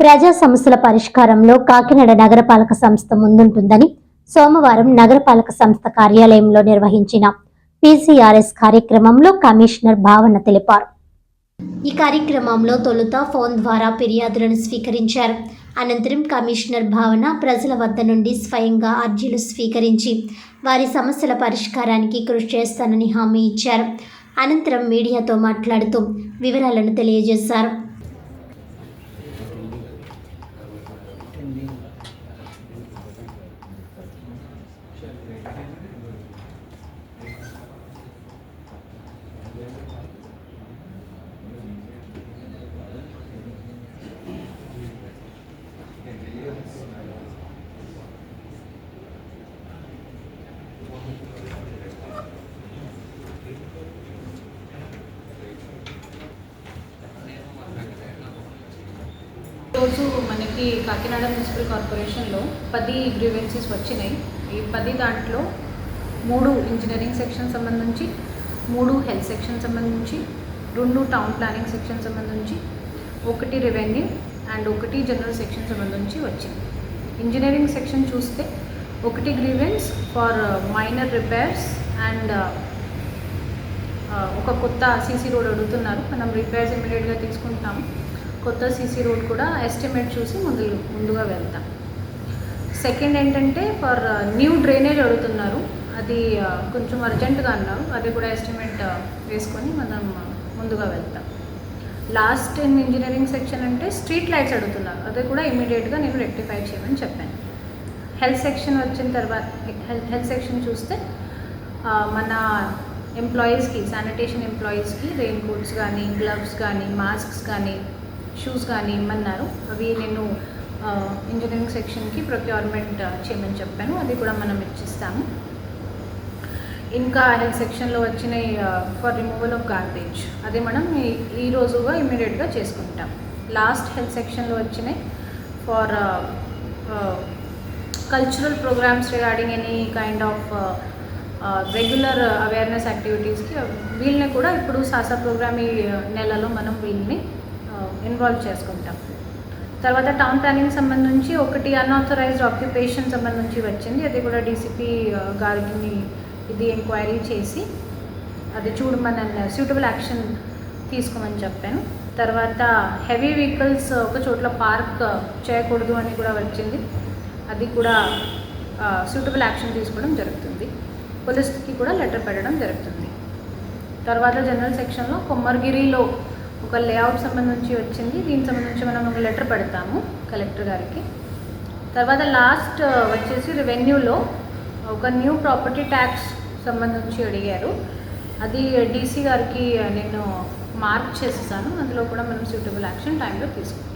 ప్రజా సమస్యల పరిష్కారంలో కాకినాడ నగరపాలక సంస్థ ముందుంటుందని సోమవారం నగరపాలక సంస్థ కార్యాలయంలో నిర్వహించిన పీసీఆర్ఎస్ కార్యక్రమంలో కమిషనర్ భావన తెలిపారు. ఈ కార్యక్రమంలో తొలుత ఫోన్ ద్వారా ఫిర్యాదులను స్వీకరించారు. అనంతరం కమిషనర్ భావన ప్రజల వద్ద నుండి స్వయంగా అర్జీలు స్వీకరించి వారి సమస్యల పరిష్కారానికి కృషి చేస్తానని హామీ ఇచ్చారు. అనంతరం మీడియాతో మాట్లాడుతూ వివరాలను తెలియజేశారు. రోజు మనకి కాకినాడ మున్సిపల్ కార్పొరేషన్లో పది గ్రీవెన్సీస్ వచ్చినాయి. ఈ పది దాంట్లో మూడు ఇంజనీరింగ్ సెక్షన్ సంబంధించి మూడు హెల్త్ సెక్షన్ సంబంధించి రెండు టౌన్ ప్లానింగ్ సెక్షన్ సంబంధించి ఒకటి రెవెన్యూ అండ్ ఒకటి జనరల్ సెక్షన్ సంబంధించి వచ్చింది. ఇంజనీరింగ్ సెక్షన్ చూస్తే ఒకటి grievance for minor repairs and ఒక కొత్త సీసీ రోడ్ అడుగుతున్నారు. మనం రిపేర్స్ ఇమీడియట్గా తీసుకుంటాం కొత్త సీసీ రోడ్ కూడా ఎస్టిమేట్ చూసి ముందు ముందుగా వెళ్తాం. సెకండ్ ఏంటంటే ఫర్ న్యూ డ్రైనేజ్ అడుగుతున్నారు. అది uh, కొంచెం అర్జెంటుగా అన్నారు. అది కూడా ఎస్టిమేట్ uh, వేసుకొని మనం uh, ముందుగా వెళ్తాం. లాస్ట్ ఇన్ ఇంజనీరింగ్ సెక్షన్ అంటే స్ట్రీట్ లైట్స్ అడుగుతున్నారు. అది కూడా ఇమీడియట్గా నేను రెక్టిఫై చేయమని చెప్పాను. హెల్త్ సెక్షన్ వచ్చిన తర్వాత హెల్త్ హెల్త్ సెక్షన్ చూస్తే మన ఎంప్లాయీస్కి శానిటేషన్ ఎంప్లాయీస్కి రెయిన్ కోట్స్ కానీ గ్లవ్స్ కానీ మాస్క్స్ కానీ షూస్ కానీ ఇమ్మన్నారు అవి నేను ఇంజనీరింగ్ సెక్షన్కి ప్రొక్యూర్మెంట్ చేయమని చెప్పాను. అది కూడా మనం ఇచ్చిస్తాము. ఇంకా హెల్త్ సెక్షన్లో వచ్చినాయి ఫర్ రిమూవల్ ఆఫ్ గార్బేజ్ అది మనం ఈ- ఈ రోజుగా ఇమీడియట్గా చేసుకుంటాం. లాస్ట్ హెల్త్ సెక్షన్లో వచ్చినాయి for cultural programmes regarding any kind of regular awareness యాక్టివిటీస్కి వీళ్ళని కూడా ఇప్పుడు సాసా ప్రోగ్రామ్ ఈ నెలలో మనం వీళ్ళని ఇన్వాల్వ్ చేసుకుంటాం. తర్వాత టౌన్ ప్లానింగ్ సంబంధించి ఒకటి అన్ఆథరైజ్డ్ ఆక్యుపేషన్ సంబంధించి వచ్చింది. అది కూడా డీసీపీ గారికి ఇది ఎంక్వైరీ చేసి అది చూడమని సూటబుల్ యాక్షన్ తీసుకోమని చెప్పాను. తర్వాత హెవీ వెహికల్స్ ఒక చోట్ల పార్క్ చేయకూడదు అని కూడా వచ్చింది. అది కూడా సూటబుల్ యాక్షన్ తీసుకోవడం జరుగుతుంది. పోలీస్కి కూడా లెటర్ పెట్టడం జరుగుతుంది. తర్వాత జనరల్ సెక్షన్లో కొమ్మర్గిరిలో ఒక లేఅవుట్ సంబంధించి వచ్చింది. దీనికి సంబంధించి మనం ఒక లెటర్ పెడతాము కలెక్టర్ గారికి. తర్వాత లాస్ట్ uh, వచ్చేసి రెవెన్యూలో ఒక న్యూ ప్రాపర్టీ ట్యాక్స్ సంబంధించి అడిగారు. అది డీసీ గారికి uh, నేను మార్క్ చేసేసాను. అందులో కూడా మనం సూటబుల్ యాక్షన్ టైంలో తీసుకుంటాం.